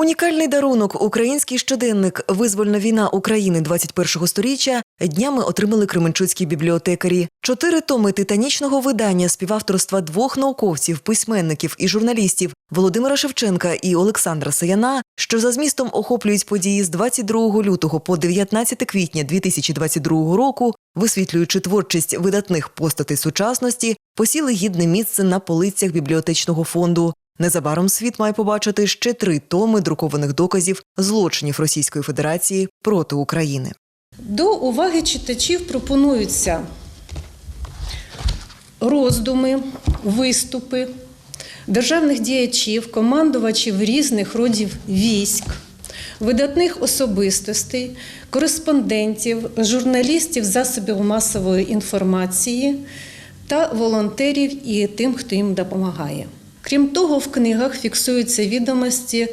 Унікальний дарунок, український щоденник Визвольна війна України 21-го сторіччя днями отримали кременчуцькі бібліотекарі. Чотири томи титанічного видання співавторства двох науковців, письменників і журналістів Володимира Шевченка і Олександра Саяна, що за змістом охоплюють події з 22 лютого по 19 квітня 2022 року, висвітлюючи творчість видатних постатей сучасності, посіли гідне місце на полицях бібліотечного фонду. Незабаром світ має побачити ще три томи друкованих доказів злочинів Російської Федерації проти України. До уваги читачів пропонуються роздуми, виступи державних діячів, командувачів різних родів військ, видатних особистостей, кореспондентів, журналістів засобів масової інформації та волонтерів і тим, хто їм допомагає. Крім того, в книгах фіксуються відомості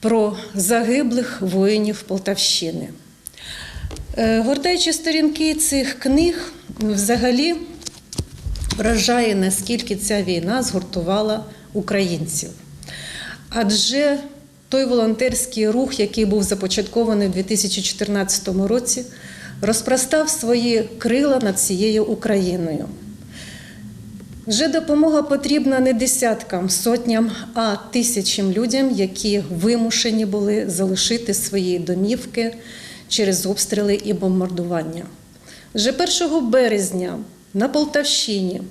про загиблих воїнів Полтавщини. Е, Гортаючи сторінки цих книг, взагалі вражає, наскільки ця війна згуртувала українців. Адже той волонтерський рух, який був започаткований у 2014 році, розпростав свої крила над цією Україною. Вже допомога потрібна не десяткам, сотням, а тисячам людям, які вимушені були залишити свої домівки через обстріли і бомбардування. Вже 1 березня на Полтавщині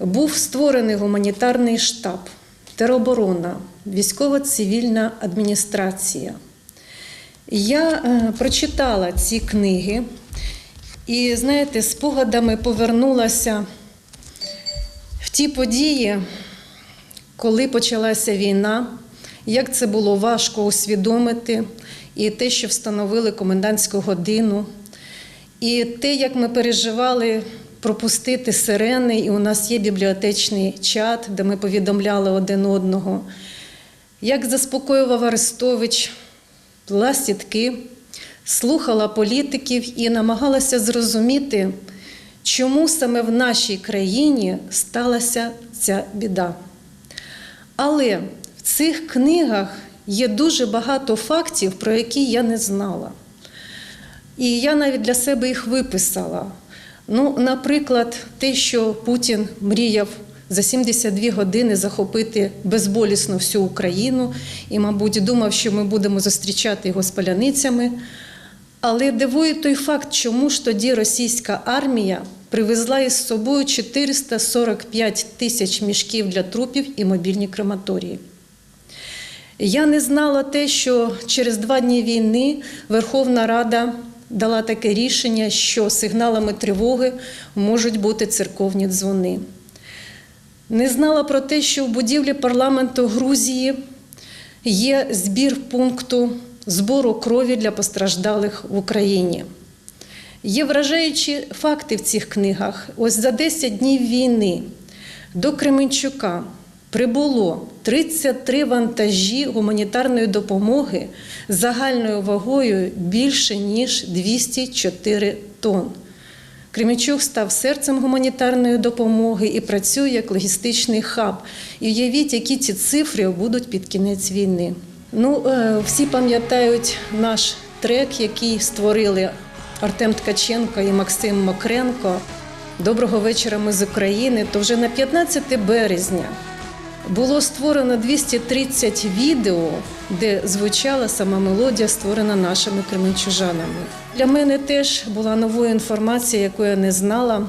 був створений гуманітарний штаб, тероборона, військово-цивільна адміністрація. Я е, прочитала ці книги і, знаєте, спогадами повернулася ті події, коли почалася війна, як це було важко усвідомити, і те, що встановили комендантську годину, і те, як ми переживали пропустити сирени, і у нас є бібліотечний чат, де ми повідомляли один одного, як заспокоював Арестович, плела сітки, слухала політиків і намагалася зрозуміти, чому саме в нашій країні сталася ця біда. Але в цих книгах є дуже багато фактів, про які я не знала. І я навіть для себе їх виписала. Ну, наприклад, те, що Путін мріяв за 72 години захопити безболісно всю Україну і, мабуть, думав, що ми будемо зустрічати його з паляницями. Але дивує той факт, чому ж тоді російська армія привезла із собою 445 тисяч мішків для трупів і мобільні крематорії. Я не знала те, що через два дні війни Верховна Рада дала таке рішення, що сигналами тривоги можуть бути церковні дзвони. Не знала про те, що в будівлі парламенту Грузії є збір пункту збору крові для постраждалих в Україні. Є вражаючі факти в цих книгах. Ось за 10 днів війни до Кременчука прибуло 33 вантажі гуманітарної допомоги загальною вагою більше ніж 204 тонн. Кременчук став серцем гуманітарної допомоги і працює як логістичний хаб. І уявіть, які ці цифри будуть під кінець війни. Ну, е, всі пам'ятають наш трек, який створили Артем Ткаченко і Максим Мокренко. Доброго вечора. Ми з України. То вже на 15 березня було створено 230 відео, де звучала сама мелодія, створена нашими кременчужанами. Для мене теж була новою інформація, яку я не знала.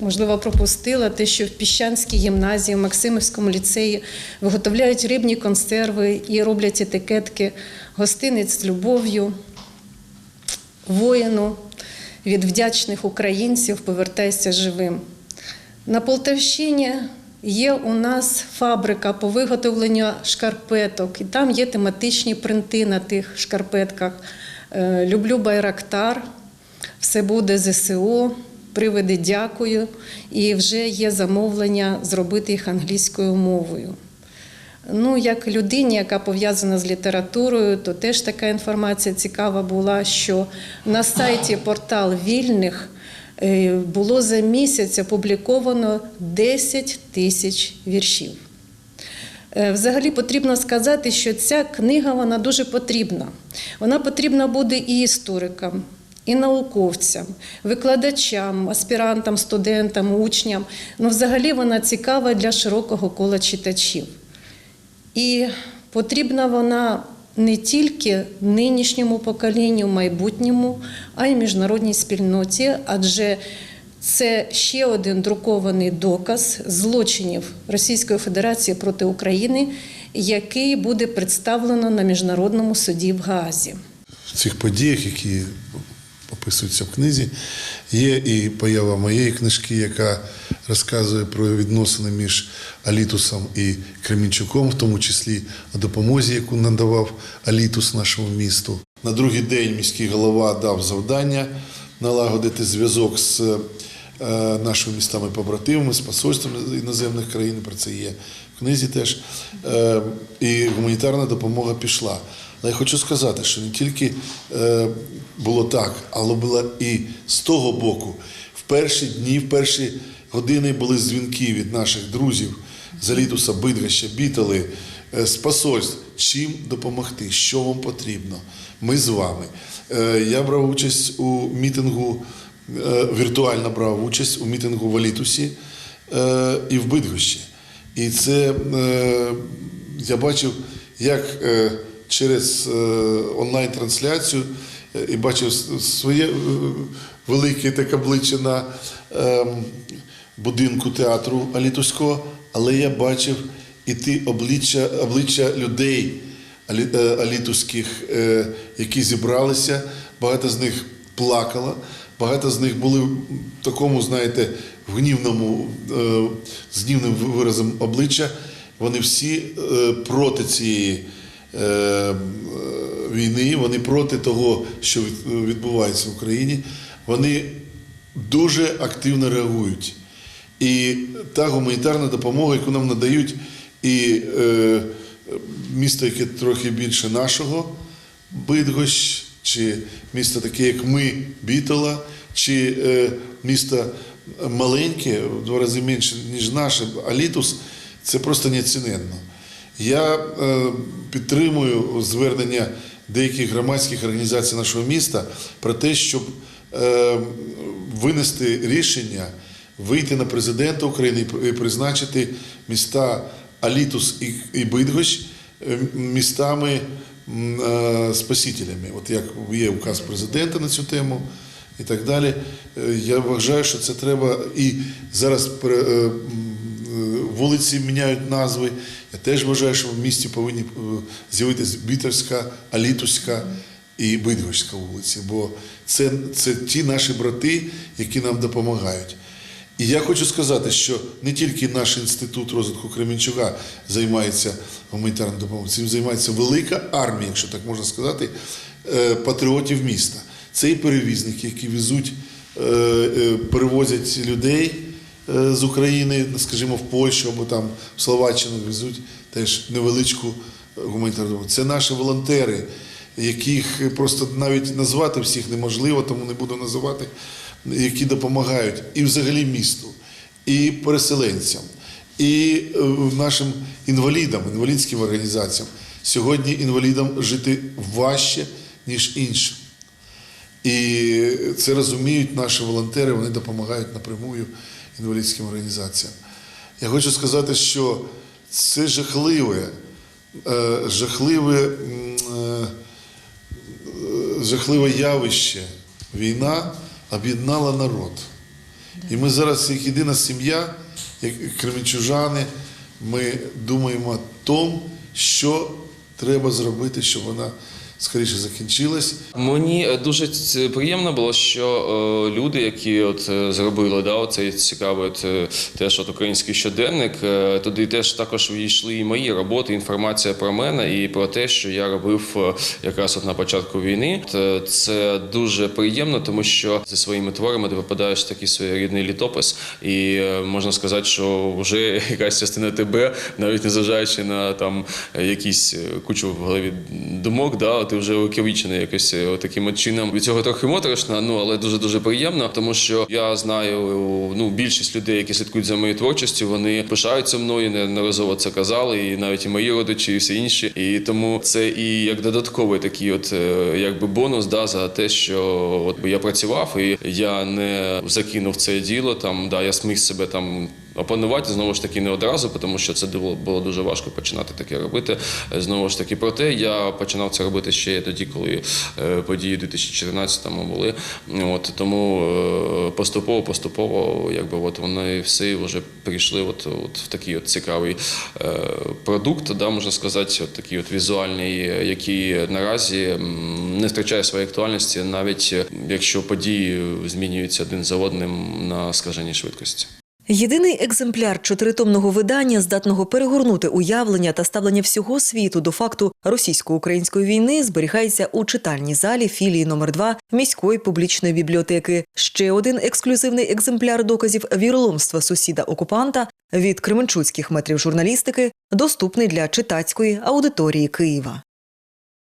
Можливо, пропустила те, що в Піщанській гімназії, в Максимівському ліцеї виготовляють рибні консерви і роблять етикетки гостинець з любов'ю, воїну від вдячних українців повертайся живим. На Полтавщині є у нас фабрика по виготовленню шкарпеток, і там є тематичні принти на тих шкарпетках. Е, Люблю Байрактар, все буде ЗСУ, привиди дякую. І вже є замовлення зробити їх англійською мовою. Ну, як людині, яка пов'язана з літературою, то теж така інформація цікава була, що на сайті портал вільних е, було за місяць опубліковано 10 тисяч віршів. Е, Взагалі потрібно сказати, що ця книга вона дуже потрібна. Вона потрібна буде і історикам, і науковцям, викладачам, аспірантам, студентам, учням. Ну, взагалі вона цікава для широкого кола читачів. І потрібна вона не тільки нинішньому поколінню, майбутньому, а й міжнародній спільноті, адже це ще один друкований доказ злочинів Російської Федерації проти України, який буде представлено на міжнародному суді в Гаазі. в цих подіях, які описуються в книзі, є і поява моєї книжки, яка розказує про відносини між Алітусом і Кремінчуком, в тому числі допомозі, яку надавав Алітус нашому місту. На другий день міський голова дав завдання налагодити зв'язок з нашими містами-побратимами, з посольствами іноземних країн, про це є в книзі теж. Е, І гуманітарна допомога пішла. Але я хочу сказати, що не тільки е, було так, але було і з того боку. В перші дні, в перші години були дзвінки від наших друзів з Алітуса, Бидгоща, Бітали, е, з посольств. Чим допомогти, що вам потрібно? Ми з вами. Е, Я брав участь у мітингу, е, віртуально брав участь у мітингу в Алітусі е, і в Бидгощі. І це е, я бачив, як е, через е, онлайн-трансляцію е, і бачив своє е, велике таке обличчя на е, будинку театру Алітуського, але я бачив і ті обличчя, обличчя людей алі- е, алітуських, е, які зібралися. Багато з них плакало, багато з них були в такому, знаєте, в гнівному, е, з гнівним виразом обличчя. Вони всі е, проти цієї е, війни, вони проти того, що відбувається в Україні. Вони дуже активно реагують. І та гуманітарна допомога, яку нам надають, і місто, яке трохи більше нашого, Бидгощ, чи місто таке, як ми, Бітола, чи е, місто маленьке, в два рази менше, ніж наше, Алітус, це просто неоціненно. Я е, підтримую звернення деяких громадських організацій нашого міста про те, щоб е, винести рішення, вийти на президента України і призначити міста Алітус і, Бидгощ містами спасителями. От як є указ президента на цю тему і так далі. Е, Я вважаю, що це треба і зараз е, е, вулиці міняють назви. Я теж вважаю, що в місті повинні е, з'явитися Бітовська, Алітуська і Бидгощська вулиці, бо це, це ті наші брати, які нам допомагають. І я хочу сказати, що не тільки наш інститут розвитку Кременчуга займається гуманітарною допомогою, цим займається велика армія, якщо так можна сказати, е, патріотів міста. Це і перевізники, які везуть, е, е, перевозять людей з України, скажімо, в Польщу або там в Словаччину везуть теж невеличку гуманітарну допомогу. Це наші волонтери, яких просто навіть назвати всіх неможливо, тому не буду називати, які допомагають і взагалі місту, і переселенцям, і е, нашим інвалідам, інвалідським організаціям. Сьогодні інвалідам жити важче, ніж іншим. І це розуміють наші волонтери, вони допомагають напрямую інвалідським організаціям. Я хочу сказати, що це жахливе, е, жахливе, е, жахливе явище. Війна об'єднала народ. І ми зараз, як єдина сім'я, як кременчужани, ми думаємо о тому, що треба зробити, щоб вона скоріше закінчилась. Мені е, дуже приємно було, що е, люди, які от е, зробили да, цей цікавий от, теж от український щоденник, туди теж також війшли і мої роботи, інформація про мене і про те, що я робив якраз от на початку війни. Це дуже приємно, тому що зі своїми творами ти попадаєш в такий своєрідний літопис, і можна сказати, що вже якась частина тебе, навіть незважаючи на там якісь кучу в голові думок, да, сказати, вже увіковічений якось е, таким чином. Від цього трохи моторошно, ну але дуже дуже приємно, тому що я знаю ну більшість людей, які слідкують за моєю творчістю, вони пишаються мною, неодноразово це казали, і навіть і мої родичі, і всі інші. І тому це і як додатковий такий, от е, якби бонус, да, за те, що от я працював і я не закинув це діло. Там да, я зміг себе там. Опанувати знову ж таки не одразу, тому що це було, було дуже важко починати таке робити. Е, Знову ж таки, проте я починав це робити ще тоді, коли е, події 2014-му були. От тому е, поступово, поступово, якби от вони всі вже прийшли от, от в такий от цікавий продукт, да, можна сказати, от такий от візуальний, який наразі не втрачає своєї актуальності, навіть якщо події змінюються один за одним на скаженій швидкості. Єдиний екземпляр чотиритомного видання, здатного перегорнути уявлення та ставлення всього світу до факту російсько-української війни, зберігається у читальній залі філії номер 2 міської публічної бібліотеки. Ще один ексклюзивний екземпляр доказів віроломства сусіда окупанта від кременчуцьких метрів журналістики доступний для читацької аудиторії Києва.